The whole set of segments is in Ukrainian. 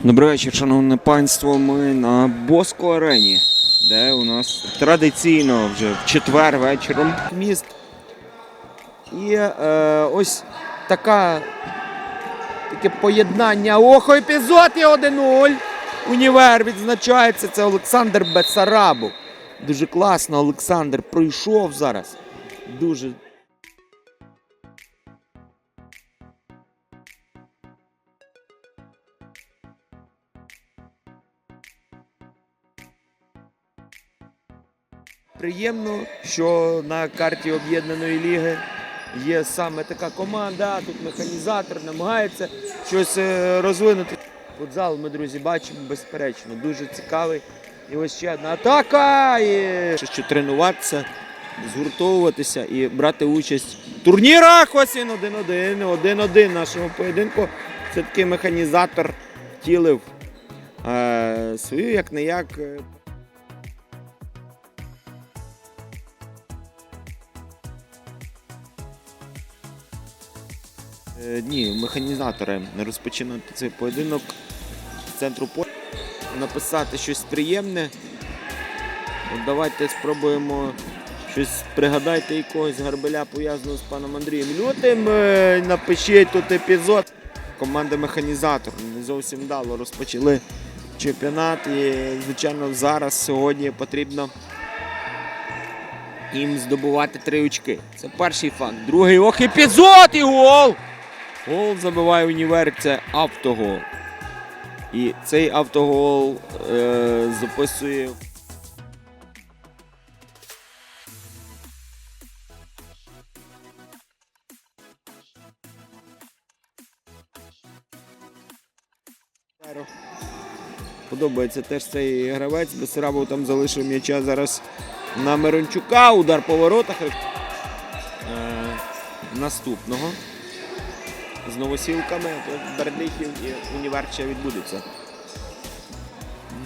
Добрий вечір, шановне панство. Ми на Боско арені, де у нас традиційно вже в четвер вечором міст. І е, ось така таке поєднання. Ох, епізод і 1-0. Універ відзначається. Це Олександр Бесарабов. Дуже класно. Олександр пройшов зараз. Дуже Приємно, що на карті об'єднаної ліги є саме така команда. Тут механізатор намагається щось е, розвинути. Футзал ми, друзі, бачимо безперечно, дуже цікавий. І ось ще одна атака. І... Що тренуватися, згуртовуватися і брати участь в турнірах. Ось він 1-1, 1-1 нашого поєдинку. Це такий механізатор втілив е, свою як Ні, механізатори розпочинати цей поєдинок центру поля. Написати щось приємне. От давайте спробуємо щось пригадайте якогось гарбеля пов'язаного з паном Андрієм Лютим. Е, Напишіть тут епізод. Команда механізатор не зовсім вдало розпочали чемпіонат. І, звичайно, зараз сьогодні потрібно їм здобувати три очки. Це перший факт. Другий ох, епізод і гол! Гол забиває універ, це автогол. І цей автогол е, записує. Подобається теж цей гравець. Бесарабов там залишив м'яча зараз на Мирончука. Удар по воротах. Е, наступного з новосілками Бердихів і універ ще відбудеться.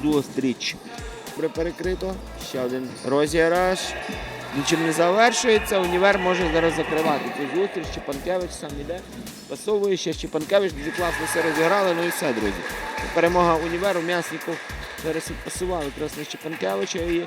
Зустріч. Добре перекрито. Ще один розіграш. Нічим не завершується. Універ може зараз закривати цю зустріч. Чепанкевич сам іде. Пасовує ще Чепанкевич. Дуже класно все розіграли. Ну і все, друзі. Перемога універу. М'ясников зараз відпасував якраз Чепанкевича і